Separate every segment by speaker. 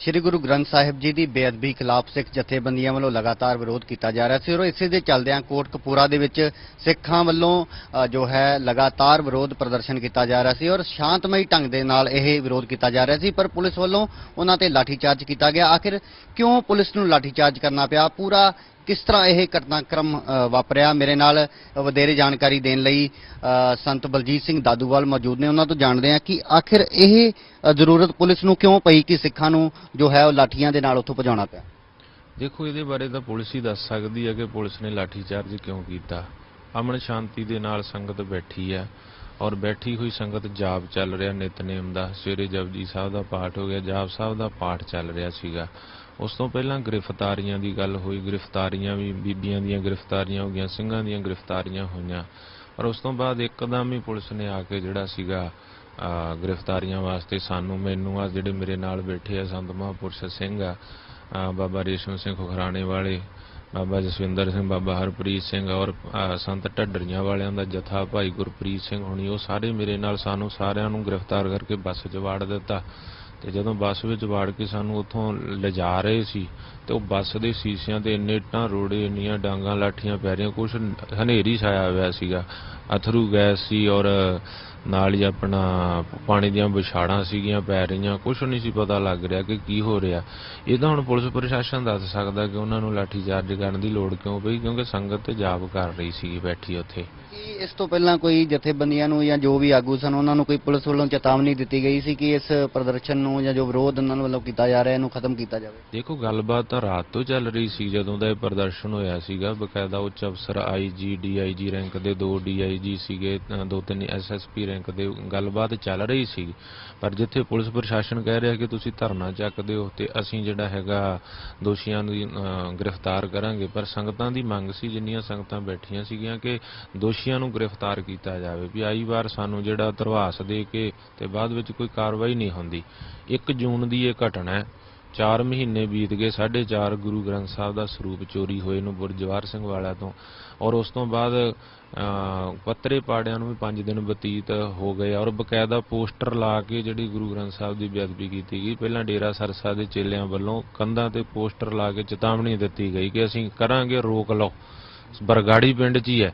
Speaker 1: ਸ੍ਰੀ ਗੁਰੂ ਗ੍ਰੰਥ ਸਾਹਿਬ ਜੀ ਦੀ ਬੇਅਦਬੀ ਖਿਲਾਫ ਸਿੱਖ ਜਥੇਬੰਦੀਆਂ ਵੱਲੋਂ ਲਗਾਤਾਰ ਵਿਰੋਧ ਕੀਤਾ ਜਾ ਰਿਹਾ ਸੀ ਔਰ ਇਸੇ ਦੇ ਚੱਲਦਿਆਂ ਕੋਟਕਪੂਰਾ ਦੇ ਵਿੱਚ ਸਿੱਖਾਂ ਵੱਲੋਂ ਜੋ ਹੈ, ਲਗਾਤਾਰ ਵਿਰੋਧ ਪ੍ਰਦਰਸ਼ਨ ਕੀਤਾ ਜਾ ਰਿਹਾ ਸੀ ਔਰ ਸ਼ਾਂਤਮਈ ਢੰਗ ਦੇ ਨਾਲ ਇਹ ਵਿਰੋਧ ਕੀਤਾ ਜਾ ਰਿਹਾ ਸੀ, ਪਰ ਪੁਲਿਸ ਵੱਲੋਂ ਉਹਨਾਂ ਤੇ ਲਾਠੀਚਾਰਜ ਕੀਤਾ ਗਿਆ। ਆਖਿਰ ਕਿਉਂ ਪੁਲਿਸ ਨੂੰ ਲਾਠੀਚਾਰਜ ਕਰਨਾ ਪਿਆ? ਪੂਰਾ ਕਿਸ ਤਰ੍ਹਾਂ ਇਹ ਘਟਨਾਕ੍ਰਮ ਵਾਪਰਿਆ? ਮੇਰੇ ਨਾਲ ਵਧੇਰੇ ਜਾਣਕਾਰੀ ਦੇਣ ਲਈ ਸੰਤ ਬਲਜੀਤ ਸਿੰਘ ਦਾਦੂਵਾਲ ਮੌਜੂਦ ਨੇ। ਉਹਨਾਂ ਤੋਂ ਜਾਣਦੇ ਹਾਂ ਕਿ ਆਖਿਰ ਇਹ ਅ, ਜ਼ਰੂਰਤ ਪੁਲਿਸ ਨੂੰ ਕਿਉਂ ਪਈ ਕਿ ਸਿੱਖਾਂ ਨੂੰ ਜੋ ਹੈ ਉਹ ਲਾਠੀਆਂ ਦੇ ਨਾਲ ਉੱਥੋਂ ਭਜਾਉਣਾ ਪਿਆ?
Speaker 2: ਦੇਖੋ ਇਹਦੇ ਬਾਰੇ ਤਾਂ ਪੁਲਿਸ ਹੀ ਦੱਸ ਸਕਦੀ ਹੈ ਕਿ ਪੁਲਿਸ ਨੇ ਲਾਠੀਚਾਰਜ ਕਿਉਂ ਕੀਤਾ। ਅਮਨ ਸ਼ਾਂਤੀ ਦੇ ਨਾਲ ਸੰਗਤ ਬੈਠੀ ਹੈ ਔਰ ਬੈਠੀ ਹੋਈ ਸੰਗਤ ਜਾਪ ਚੱਲ ਰਿਹਾ ਨਿਤਨੇਮ ਦਾ। ਸਵੇਰੇ ਜਪਜੀ ਸਾਹਿਬ ਦਾ ਪਾਠ ਹੋ ਗਿਆ ਜਾਪ ਸਾਹਿਬ ਦਾ ਪਾਠ ਚੱਲ ਰਿਹਾ ਸੀਗਾ। ਉਸ ਤੋਂ ਪਹਿਲਾਂ ਗ੍ਰਿਫਤਾਰੀਆਂ ਦੀ ਗੱਲ ਹੋਈ, ਗ੍ਰਿਫਤਾਰੀਆਂ ਵੀ ਬੀਬੀਆਂ ਦੀਆਂ ਗ੍ਰਿਫਤਾਰੀਆਂ ਹੋ ਗਈਆਂ, ਸਿੰਘਾਂ ਦੀਆਂ ਗ੍ਰਿਫਤਾਰੀਆਂ ਹੋਈਆਂ। ਔਰ ਉਸ ਤੋਂ ਬਾਅਦ ਇੱਕਦਮ ਹੀ ਪੁਲਿਸ ਨੇ ਆ ਕੇ ਜਿਹੜਾ ਸੀਗਾ ਗ੍ਰਿਫਤਾਰੀਆਂ ਵਾਸਤੇ ਸਾਨੂੰ ਮੈਨੂੰ ਆ, ਜਿਹੜੇ ਮੇਰੇ ਨਾਲ ਬੈਠੇ ਆ, ਸੰਤ ਮਹਾਂਪੁਰਸ਼ ਸਿੰਘ ਆ ਬਾਬਾ ਰੇਸ਼ਮ ਸਿੰਘ ਖੁਖਰਾਣੇ ਵਾਲੇ, ਬਾਬਾ ਜਸਵਿੰਦਰ ਸਿੰਘ, ਬਾਬਾ ਹਰਪ੍ਰੀਤ ਸਿੰਘ ਔਰ ਸੰਤ ਢੱਡਰੀਆਂ ਵਾਲਿਆਂ ਦਾ ਜਥਾ ਭਾਈ ਗੁਰਪ੍ਰੀਤ ਸਿੰਘ ਹੋਣੀ, ਉਹ ਸਾਰੇ ਮੇਰੇ ਨਾਲ ਸਾਨੂੰ ਸਾਰਿਆਂ ਨੂੰ ਗ੍ਰਿਫਤਾਰ ਕਰਕੇ ਬੱਸ 'ਚ ਵਾੜ ਦਿੱਤਾ। ਤੇ ਜਦੋਂ ਬੱਸ ਵਿੱਚ ਵਾੜ ਕੇ ਸਾਨੂੰ ਉੱਥੋਂ ਲਿਜਾ ਰਹੇ ਸੀ ਤੇ ਉਹ ਬੱਸ ਦੇ ਸ਼ੀਸ਼ਿਆਂ ਤੇ ਇੰਨੇ ਇੱਟਾਂ ਰੋੜੇ, ਇੰਨੀਆਂ ਡਾਂਗਾਂ, ਲਾਠੀਆਂ ਪੈ ਰਹੀਆਂ ਕੁਝ ਹਨੇਰੀ ਛਾਇਆ ਹੋਇਆ ਸੀਗਾ। ਅਥਰੂ ਗੈਸ ਸੀ ਔਰ ਨਾਲ ਹੀ ਆਪਣਾ ਪਾਣੀ ਦੀਆਂ ਵਿਛਾੜਾਂ ਸੀਗੀਆਂ ਪੈ ਰਹੀਆਂ ਕੁਝ ਨਹੀਂ ਸੀ ਪਤਾ ਲੱਗ ਰਿਹਾ ਕਿ ਕੀ ਹੋ ਰਿਹਾ। ਇਹ ਤਾਂ ਹੁਣ ਪੁਲਿਸ ਪ੍ਰਸ਼ਾਸਨ ਦੱਸ ਸਕਦਾ ਕਿ ਉਹਨਾਂ ਨੂੰ ਲਾਠੀ ਚਾਰਜ ਕਰਨ ਦੀ ਲੋੜ ਕਿਉਂ ਪਈ ਕਿਉਂਕਿ ਸੰਗਤ ਤੇ ਜਾਪ ਕਰ ਰਹੀ ਸੀਗੀ ਬੈਠੀ ਉੱਥੇ।
Speaker 1: ਕੀ ਇਸ ਤੋਂ ਪਹਿਲਾਂ ਕੋਈ ਜਥੇਬੰਦੀਆਂ ਨੂੰ ਜਾਂ ਜੋ ਵੀ ਆਗੂ ਸਨ ਉਹਨਾਂ ਨੂੰ ਕੋਈ ਪੁਲਿਸ ਵੱਲੋਂ ਚੇਤਾਵਨੀ ਦਿੱਤੀ ਗਈ ਸੀ ਕਿ ਇਸ ਪ੍ਰਦਰਸ਼ਨ ਨੂੰ ਜਾਂ ਜੋ ਵਿਰੋਧ ਉਹਨਾਂ ਵੱਲੋਂ ਕੀਤਾ ਜਾ ਰਿਹਾ ਇਹਨੂੰ ਖਤਮ ਕੀਤਾ ਜਾਵੇ?
Speaker 2: ਦੇਖੋ ਗੱਲਬਾਤ ਤਾਂ ਰਾਤ ਤੋਂ ਚੱਲ ਰਹੀ ਸੀ ਜਦੋਂ ਦਾ ਇਹ ਪ੍ਰਦਰਸ਼ਨ ਹੋਇਆ ਸੀਗਾ। ਬਕਾਇਦਾ ਉੱਚ ਅਫਸਰ ਆਈਜੀ ਡੀਆਈਜੀ ਰੈਂਕ ਦੇ ਦੋ ਡੀਆਈਜੀ ਸੀਗੇ ਦੋ ਤਿੰਨ ਐਸਐਸਪੀ ਰੈਂਕ ਦੇ ਗੱਲਬਾਤ ਚੱਲ ਰਹੀ ਸੀ। ਪਰ ਜਿੱਥੇ ਪੁਲਿਸ ਪ੍ਰਸ਼ਾਸਨ ਕਹਿ ਰਿਹਾ ਕਿ ਤੁਸੀਂ ਧਰਨਾ ਚੱਕਦੇ ਹੋ ਤੇ ਅਸੀਂ ਜਿਹੜਾ ਹੈਗਾ ਦੋਸ਼ੀਆਂ ਨੂੰ ਗ੍ਰਿਫਤਾਰ ਕਰਾਂਗੇ। ਪਰ ਸੰਗਤਾਂ ਦੀ ਮੰਗ ਸੀ, ਜਿੰਨੀਆਂ ਸੰਗਤਾਂ ਬੈਠੀਆਂ ਸੀਗੀਆਂ, ਕਿ ਦੋਸ਼ੀਆਂ ਨੂੰ ਗ੍ਰਿਫਤਾਰ ਕੀਤਾ ਜਾਵੇ। ਵੀ ਆਈ ਵਾਰ ਸਾਨੂੰ ਜਿਹੜਾ ਧਰਵਾਸ ਦੇ ਕੇ ਤੇ ਬਾਅਦ ਵਿੱਚ ਕੋਈ ਕਾਰਵਾਈ ਨਹੀਂ ਹੁੰਦੀ। 1 ਜੂਨ ਦੀ ਇਹ ਘਟਨਾ ਹੈ। 4 ਮਹੀਨੇ ਬੀਤ ਗਏ 4.5 ਗੁਰੂ ਗ੍ਰੰਥ ਸਾਹਿਬ ਦਾ ਸਰੂਪ ਚੋਰੀ ਹੋਏ ਨੂੰ ਗੁਰਜਵਾਰ ਸਿੰਘ ਵਾਲਾ ਤੋਂ। ਔਰ ਉਸ ਤੋਂ ਬਾਅਦ ਪੱਤਰੇ ਪਾੜਿਆਂ ਨੂੰ ਵੀ 5 ਦਿਨ ਬਤੀਤ ਹੋ ਗਏ ਔਰ ਬਕਾਇਦਾ ਪੋਸਟਰ ਲਾ ਕੇ ਜਿਹੜੀ ਗੁਰੂ ਗ੍ਰੰਥ ਸਾਹਿਬ ਦੀ ਬੇਅਦਬੀ ਕੀਤੀ ਗਈ। ਪਹਿਲਾਂ ਡੇਰਾ ਸਰਸਾ ਦੇ ਚੇਲਿਆਂ ਵੱਲੋਂ ਕੰਧਾਂ ਤੇ ਪੋਸਟਰ ਲਾ ਕੇ ਚੇਤਾਵਨੀ ਦਿੱਤੀ ਗਈ ਕਿ ਅਸੀਂ ਕਰਾਂਗੇ ਰੋਕ ਲਓ। ਬਰਗਾੜੀ ਪਿੰਡ 'ਚ ਹੀ ਹੈ।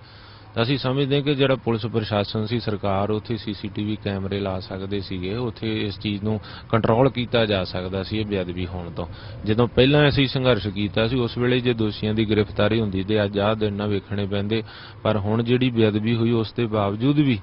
Speaker 2: ਅਸੀਂ ਸਮਝਦੇ ਹਾਂ ਕਿ ਜਿਹੜਾ ਪੁਲਿਸ ਪ੍ਰਸ਼ਾਸਨ ਸੀ, ਸਰਕਾਰ ਉੱਥੇ ਸੀਸੀਟੀਵੀ ਕੈਮਰੇ ਲਾ ਸਕਦੇ ਸੀਗੇ, ਉੱਥੇ ਇਸ ਚੀਜ਼ ਨੂੰ ਕੰਟਰੋਲ ਕੀਤਾ ਜਾ ਸਕਦਾ ਸੀ ਇਹ ਬੇਅਦਬੀ ਹੋਣ ਤੋਂ। ਜਦੋਂ ਪਹਿਲਾਂ ਅਸੀਂ ਸੰਘਰਸ਼ ਕੀਤਾ ਸੀ, ਉਸ ਵੇਲੇ ਜੇ ਦੋਸ਼ੀਆਂ ਦੀ ਗ੍ਰਿਫਤਾਰੀ ਹੁੰਦੀ ਤੇ ਅੱਜ ਆਹ ਦਿਨ ਨਾ ਵੇਖਣੇ ਪੈਂਦੇ, ਪਰ ਹੁਣ ਜਿਹੜੀ ਬੇਅਦਬੀ ਹੋਈ, ਉਸ ਦੇ ਬਾਵਜੂਦ ਵੀ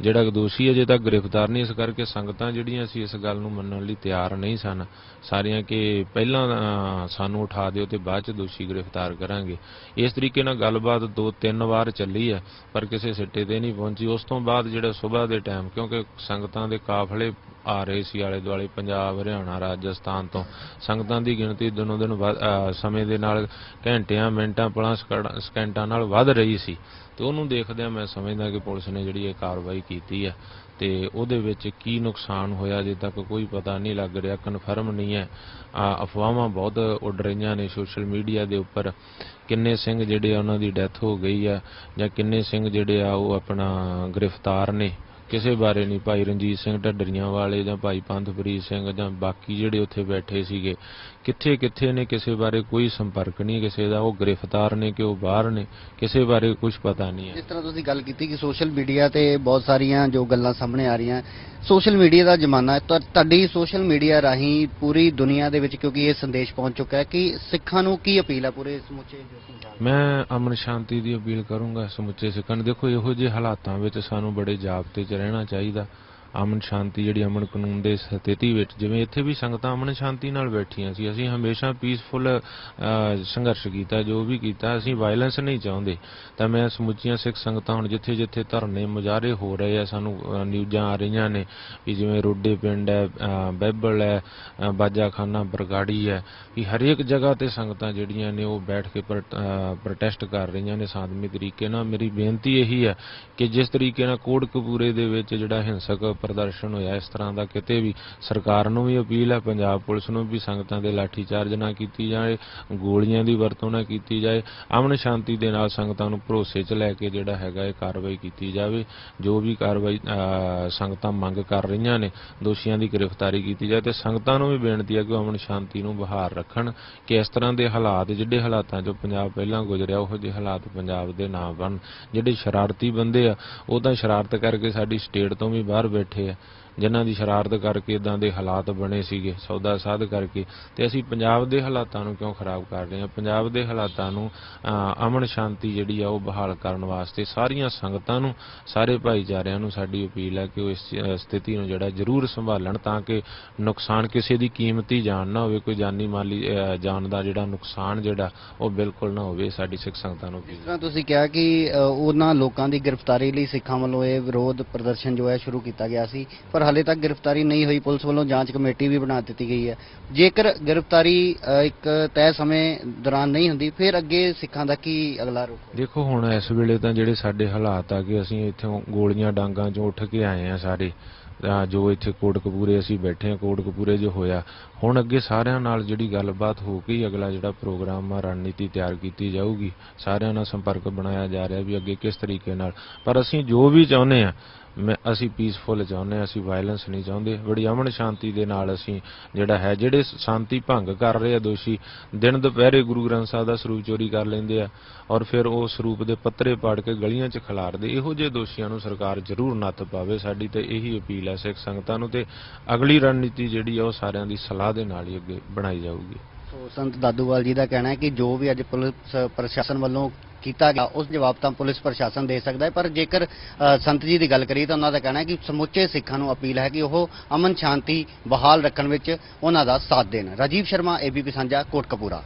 Speaker 2: ਜਿਹੜਾ ਦੋਸ਼ੀ ਅਜੇ ਤੱਕ ਗ੍ਰਿਫਤਾਰ ਨਹੀਂ, ਇਸ ਕਰਕੇ ਸੰਗਤਾਂ ਜਿਹੜੀਆਂ ਸੀ ਇਸ ਗੱਲ ਨੂੰ ਮੰਨਣ ਲਈ ਤਿਆਰ ਨਹੀਂ ਸਨ। ਸਾਰੀਆਂ ਕਿ ਪਹਿਲਾਂ ਸਾਨੂੰ ਉਠਾ ਦਿਓ ਤੇ ਬਾਅਦ ਚ ਦੋਸ਼ੀ ਗ੍ਰਿਫਤਾਰ ਕਰਾਂਗੇ। ਇਸ ਤਰੀਕੇ ਨਾਲ ਗੱਲਬਾਤ ਦੋ ਤਿੰਨ ਵਾਰ ਚੱਲੀ ਹੈ, ਪਰ ਕਿਸੇ ਸਿੱਟੇ ਤੇ ਨਹੀਂ ਪਹੁੰਚੀ। ਉਸ ਤੋਂ ਬਾਅਦ ਜਿਹੜਾ ਸਵੇਰ ਦੇ ਟਾਈਮ ਕਿਉਂਕਿ ਸੰਗਤਾਂ ਦੇ ਕਾਫਲੇ ਆ ਰਹੇ ਸੀ ਆਲੇ ਦੁਆਲੇ ਪੰਜਾਬ, ਹਰਿਆਣਾ, ਰਾਜਸਥਾਨ ਤੋਂ। ਸੰਗਤਾਂ ਦੀ ਗਿਣਤੀ ਦਿਨੋਂ ਦਿਨ ਵਧ- ਸਮੇਂ ਦੇ ਨਾਲ ਘੰਟਿਆਂ, ਮਿੰਟਾਂ, ਪਲਾਂ ਸਕਿੰਟਾਂ ਨਾਲ ਵੱਧ ਰਹੀ ਸੀ। ਤੇ ਉਹਨੂੰ ਦੇਖਦਿਆਂ ਮੈਂ ਸਮਝਦਾ ਕਿ ਪੁਲਿਸ ਨੇ ਜਿਹੜੀ ਇਹ ਕਾਰਵਾਈ ਕੀਤੀ ਹੈ ਤੇ ਉਹਦੇ ਵਿੱਚ ਕੀ ਨੁਕਸਾਨ ਹੋਇਆ, ਅਜੇ ਤੱਕ ਕੋਈ ਪਤਾ ਨਹੀਂ ਲੱਗ ਰਿਹਾ ਕਨਫਰਮ ਨਹੀਂ ਹੈ। ਅਫਵਾਹਾਂ ਬਹੁਤ ਉੱਡ ਰਹੀਆਂ ਨੇ ਸੋਸ਼ਲ ਮੀਡੀਆ ਦੇ ਉੱਪਰ। ਕਿੰਨੇ ਸਿੰਘ ਜਿਹੜੇ ਆ, ਉਹਨਾਂ ਦੀ ਡੈਥ ਹੋ ਗਈ ਆ ਜਾਂ ਕਿੰਨੇ ਸਿੰਘ ਜਿਹੜੇ ਆ, ਉਹ ਆਪਣਾ ਗ੍ਰਿਫਤਾਰ ਨੇ। ਕਿਸੇ ਬਾਰੇ ਨਹੀਂ। ਭਾਈ ਰਣਜੀਤ ਸਿੰਘ ਢੱਡਰੀਆਂ ਵਾਲੇ ਜਾਂ ਭਾਈ ਪੰਥਪ੍ਰੀਤ ਸਿੰਘ ਜਾਂ ਬਾਕੀ ਜਿਹੜੇ ਉੱਥੇ ਬੈਠੇ ਸੀਗੇ ਕਿੱਥੇ ਕਿੱਥੇ ਨੇ ਕਿਸੇ ਬਾਰੇ ਕੋਈ ਸੰਪਰਕ ਨਹੀਂ ਕਿਸੇ ਦਾ ਉਹ ਗ੍ਰਿਫਤਾਰ ਨੇ ਕਿ ਉਹ ਬਾਹਰ ਨੇ ਕਿਸੇ ਬਾਰੇ ਕੁਝ ਪਤਾ ਨਹੀਂ ਹੈ।
Speaker 1: ਜਿਸ ਤਰ੍ਹਾਂ ਤੁਸੀਂ ਗੱਲ ਕੀਤੀ ਕਿ ਸੋਸ਼ਲ ਮੀਡੀਆ ਤੇ ਬਹੁਤ ਸਾਰੀਆਂ ਜੋ ਗੱਲਾਂ ਸਾਹਮਣੇ ਆ ਰਹੀਆਂ ਸੋਸ਼ਲ ਮੀਡੀਆ ਦਾ ਜ਼ਮਾਨਾ ਹੈ ਤਾਂ ਤੁਹਾਡੀ ਸੋਸ਼ਲ ਮੀਡੀਆ ਰਾਹੀਂ ਪੂਰੀ ਦੁਨੀਆ ਦੇ ਵਿੱਚ ਕਿਉਂਕਿ ਇਹ ਸੰਦੇਸ਼ ਪਹੁੰਚ ਚੁੱਕਾ ਹੈ ਕਿ ਸਿੱਖਾਂ ਨੂੰ ਕੀ ਅਪੀਲ ਹੈ ਪੂਰੇ ਸਮੁੱਚੇ ਜੋ ਸੰਸਾਰ ਨੂੰ?
Speaker 2: ਮੈਂ ਅਮਨ ਸ਼ਾਂਤੀ ਦੀ ਅਪੀਲ ਕਰੂੰਗਾ ਸਮੁੱਚੇ ਸਿੱਖਾਂ ਨੂੰ। ਦੇਖੋ ਇਹੋ ਜਿਹੇ ਹਾਲਾਤਾਂ ਵਿੱਚ ਸਾਨੂੰ ਬੜੇ ਜਾਬਤੇ 'ਚ ਰਹਿਣਾ ਚਾਹੀਦਾ। ਅਮਨ ਸ਼ਾਂਤੀ ਜਿਹੜੀ ਅਮਨ ਕਾਨੂੰਨ ਦੇ ਸਥਿਤੀ ਵਿੱਚ ਜਿਵੇਂ ਇੱਥੇ ਵੀ ਸੰਗਤਾਂ ਅਮਨ ਸ਼ਾਂਤੀ ਨਾਲ ਬੈਠੀਆਂ ਸੀ ਅਸੀਂ ਹਮੇਸ਼ਾ ਪੀਸਫੁਲ ਸੰਘਰਸ਼ ਕੀਤਾ ਜੋ ਵੀ ਕੀਤਾ ਅਸੀਂ ਵਾਇਲੈਂਸ ਨਹੀਂ ਚਾਹੁੰਦੇ। ਤਾਂ ਮੈਂ ਸਮੁੱਚੀਆਂ ਸਿੱਖ ਸੰਗਤਾਂ ਹੁਣ ਜਿੱਥੇ ਜਿੱਥੇ ਧਰਨੇ ਮੁਜ਼ਾਹਰੇ ਹੋ ਰਹੇ ਆ ਸਾਨੂੰ ਨਿਊਜ਼ਾਂ ਆ ਰਹੀਆਂ ਨੇ ਵੀ ਜਿਵੇਂ ਰੋਡੇ ਪਿੰਡ ਹੈ ਅ, ਬਹਿਬਲ ਹੈ ਬਾਜਾਖਾਨਾ ਬਰਗਾੜੀ ਹੈ ਵੀ ਹਰੇਕ ਜਗ੍ਹਾ ਤੇ ਸੰਗਤਾਂ ਜਿਹੜੀਆਂ ਨੇ ਉਹ ਬੈਠ ਕੇ ਪ੍ਰੋਟੈਸਟ ਕਰ ਰਹੀਆਂ ਨੇ ਸਾਦਮੀ ਤਰੀਕੇ ਨਾਲ। ਮੇਰੀ ਬੇਨਤੀ ਇਹੀ ਹੈ ਕਿ ਜਿਸ ਤਰੀਕੇ ਨਾਲ ਕੋਟਕਪੂਰੇ ਦੇ ਵਿੱਚ ਜਿਹੜਾ ਹਿੰਸਕ ਪ੍ਰਦਰਸ਼ਨ ਹੋਇਆ ਇਸ ਤਰ੍ਹਾਂ ਦਾ ਕਿਤੇ ਵੀ ਸਰਕਾਰ ਨੂੰ ਵੀ ਅਪੀਲ ਹੈ ਪੰਜਾਬ ਪੁਲਿਸ ਨੂੰ ਵੀ ਸੰਗਤਾਂ ਦੇ ਲਾਠੀ ਚਾਰਜ ਨਾ ਕੀਤੀ ਜਾਏ ਗੋਲੀਆਂ ਦੀ ਵਰਤੋਂ ਨਾ ਕੀਤੀ ਜਾਏ ਅਮਨ ਸ਼ਾਂਤੀ ਦੇ ਨਾਲ ਸੰਗਤਾਂ ਨੂੰ ਭਰੋਸੇ 'ਚ ਲੈ ਕੇ ਜਿਹੜਾ ਹੈਗਾ ਇਹ ਕਾਰਵਾਈ ਕੀਤੀ ਜਾਵੇ ਜੋ ਵੀ ਕਾਰਵਾਈ ਅਹ, ਸੰਗਤਾਂ ਮੰਗ ਕਰ ਰਹੀਆਂ ਨੇ ਦੋਸ਼ੀਆਂ ਦੀ ਗ੍ਰਿਫਤਾਰੀ ਕੀਤੀ ਜਾਏ ਤੇ ਸੰਗਤਾਂ ਨੂੰ ਵੀ ਬੇਨਤੀ ਹੈ ਕਿ ਅਮਨ ਸ਼ਾਂਤੀ ਨੂੰ ਬਹਾਰ ਰੱਖਣ ਕਿ ਇਸ ਤਰ੍ਹਾਂ ਦੇ ਹਾਲਾਤ ਜਿਹੜੇ ਹਾਲਾਤਾਂ 'ਚੋਂ ਪੰਜਾਬ ਪਹਿਲਾਂ ਗੁਜ਼ਰਿਆ ਉਹੋ ਜਿਹੇ ਹਾਲਾਤ ਪੰਜਾਬ ਦੇ ਨਾ ਬਣ ਜਿਹੜੇ ਸ਼ਰਾਰਤੀ ਬੰਦੇ ਆ ਉਹ ਤਾਂ ਸ਼ਰਾਰਤ ਕਰਕੇ ਸਾਡੀ ਸਟੇਟ ਤੋਂ ਵੀ ਬਾਹਰ ਬੈਠੇ ਆ ਜਿਨ੍ਹਾਂ ਦੀ ਸ਼ਰਾਰਤ ਕਰਕੇ ਇਦਾਂ ਦੇ ਹਾਲਾਤ ਬਣੇ ਸੀਗੇ ਸੌਦਾ ਸਾਧ ਕਰਕੇ। ਤੇ ਅਸੀਂ ਪੰਜਾਬ ਦੇ ਹਾਲਾਤਾਂ ਨੂੰ ਕਿਉਂ ਖਰਾਬ ਕਰ ਰਹੇ ਹਾਂ? ਪੰਜਾਬ ਦੇ ਹਾਲਾਤਾਂ ਨੂੰ ਅਮਨ ਸ਼ਾਂਤੀ ਜਿਹੜੀ ਆ ਉਹ ਬਹਾਲ ਕਰਨ ਵਾਸਤੇ ਸਾਰੀਆਂ ਸੰਗਤਾਂ ਨੂੰ ਸਾਰੇ ਭਾਈਚਾਰਿਆਂ ਨੂੰ ਸਾਡੀ ਅਪੀਲ ਹੈ ਕਿ ਉਹ ਇਸ ਸਥਿਤੀ ਨੂੰ ਜਿਹੜਾ ਜ਼ਰੂਰ ਸੰਭਾਲਣ ਤਾਂ ਕਿ ਨੁਕਸਾਨ ਕਿਸੇ ਦੀ ਕੀਮਤੀ ਜਾਨ ਨਾ ਹੋਵੇ ਕੋਈ ਜਾਨੀ ਮਾਲੀ ਅਹ, ਜਾਨ ਦਾ ਜਿਹੜਾ ਨੁਕਸਾਨ ਜਿਹੜਾ ਉਹ ਬਿਲਕੁਲ ਨਾ ਹੋਵੇ ਸਾਡੀ ਸਿੱਖ ਸੰਗਤਾਂ ਨੂੰ
Speaker 1: ਜਿਸ ਤਰ੍ਹਾਂ ਤੁਸੀਂ ਕਿਹਾ ਕਿ ਉਹਨਾਂ ਲੋਕਾਂ ਦੀ ਗ੍ਰਿਫਤਾਰੀ ਲਈ ਸਿੱਖਾਂ ਵੱਲੋਂ ਇਹ ਵਿਰੋਧ ਪ੍ਰਦਰਸ਼ਨ ਜੋ ਹੈ ਸ਼ੁਰੂ ਕੀਤਾ ਗਿਆ ਸੀ ਪਰ ਹਾਲੇ ਤੱਕ ਗ੍ਰਿਫਤਾਰੀ ਨਹੀਂ ਹੋਈ, ਪੁਲਿਸ ਵੱਲੋਂ ਜਾਂਚ ਕਮੇਟੀ ਵੀ ਬਣਾ ਦਿੱਤੀ ਗਈ ਹੈ। ਜੇਕਰ ਗ੍ਰਿਫਤਾਰੀ ਇੱਕ ਤੈਅ ਸਮੇਂ ਦੌਰਾਨ ਨਹੀਂ ਹੁੰਦੀ, ਫਿਰ ਅੱਗੇ ਸਿੱਖਾਂ ਦਾ ਕੀ ਅਗਲਾ ਰੁਖ
Speaker 2: ਦੇਖੋ, ਹੁਣ ਇਸ ਵੇਲੇ ਤਾਂ ਜਿਹੜੇ ਸਾਡੇ ਹਾਲਾਤ ਆ ਕਿ ਅਸੀਂ ਇੱਥੋਂ ਗੋਲੀਆਂ ਡਾਂਗਾਂ ਚੋਂ ਉੱਠ ਕੇ ਆਏ ਆ ਸਾਰੇ ਜੋ ਇੱਥੇ ਕੋਟਕਪੂਰੇ ਅਸੀਂ ਬੈਠੇ ਆ ਕੋਟਕਪੂਰੇ ਜੋ ਹੋਇਆ, ਹੁਣ ਅੱਗੇ ਸਾਰਿਆਂ ਨਾਲ ਜਿਹੜੀ ਗੱਲਬਾਤ ਹੋ ਕੇ ਹੀ ਅਗਲਾ ਜਿਹੜਾ ਪ੍ਰੋਗਰਾਮ ਆ, ਰਣਨੀਤੀ ਤਿਆਰ ਕੀਤੀ ਜਾਊਗੀ, ਸਾਰਿਆਂ ਨਾਲ ਸੰਪਰਕ ਬਣਾਇਆ ਜਾ ਰਿਹਾ ਵੀ ਅੱਗੇ ਕਿਸ ਤਰੀਕੇ ਨਾਲ, ਪਰ ਅਸੀਂ ਜੋ ਵੀ ਚਾਹੁੰਦੇ ਆ ਮੈਂ ਅਸੀਂ ਪੀਸਫੁਲ ਚਾਹੁੰਦੇ ਹਾਂ, ਅਸੀਂ ਵਾਇਲੈਂਸ ਨਹੀਂ ਚਾਹੁੰਦੇ। ਬੜੀ ਅਮਨ ਸ਼ਾਂਤੀ ਦੇ ਨਾਲ ਅਸੀਂ ਜਿਹੜਾ ਹੈ, ਜਿਹੜੇ ਸ਼ਾਂਤੀ ਭੰਗ ਕਰ ਰਹੇ ਆ ਦੋਸ਼ੀ, ਦਿਨ ਦੁਪਹਿਰੇ ਗੁਰੂ ਗ੍ਰੰਥ ਸਾਹਿਬ ਦਾ ਸਰੂਪ ਚੋਰੀ ਕਰ ਲੈਂਦੇ ਆ ਔਰ ਫਿਰ ਉਹ ਸਰੂਪ ਦੇ ਪੱਤਰੇ ਪਾੜ ਕੇ ਗਲੀਆਂ 'ਚ ਖਿਲਾਰਦੇ। ਇਹੋ ਜਿਹੇ ਦੋਸ਼ੀਆਂ ਨੂੰ ਸਰਕਾਰ ਜ਼ਰੂਰ ਨੱਥ ਪਾਵੇ। ਸਾਡੀ ਤੇ ਇਹੀ ਅਪੀਲ ਹੈ ਸਿੱਖ ਸੰਗਤਾਂ ਨੂੰ ਤੇ ਅਗਲੀ ਰਣਨੀਤੀ ਜਿਹੜੀ ਆ, ਉਹ ਸਾਰਿਆਂ ਦੀ ਸਲਾਹ ਦੇ ਨਾਲ ਹੀ ਅੱਗੇ ਬਣਾਈ ਜਾਊਗੀ।
Speaker 1: ਸੋ ਸੰਤ ਦਾਦੂਵਾਲ ਜੀ ਦਾ ਕਹਿਣਾ ਹੈ ਕਿ ਜੋ ਵੀ ਅੱਜ ਪੁਲਿਸ ਪ੍ਰਸ਼ਾਸਨ ਵੱਲੋਂ ਕੀਤਾ ਗਿਆ, ਉਸ ਜਵਾਬ ਤਾਂ ਪੁਲਿਸ ਪ੍ਰਸ਼ਾਸਨ ਦੇ ਸਕਦਾ ਹੈ, ਪਰ ਜੇਕਰ ਸੰਤ ਜੀ ਦੀ ਗੱਲ ਕਰੀਏ ਤਾਂ ਉਹਨਾਂ ਦਾ ਕਹਿਣਾ ਹੈ ਕਿ ਸਮੁੱਚੇ ਸਿੱਖਾਂ ਨੂੰ ਅਪੀਲ ਹੈ ਕਿ ਉਹ ਅਮਨ ਸ਼ਾਂਤੀ ਬਹਾਲ ਰੱਖਣ ਵਿੱਚ ਉਹਨਾਂ ਦਾ ਸਾਥ ਦੇਣ। ਰਾਜੀਵ ਸ਼ਰਮਾ ਏਬੀਪੀ ਸਾਂਝਾ, ਕੋਟਕਪੂਰਾ।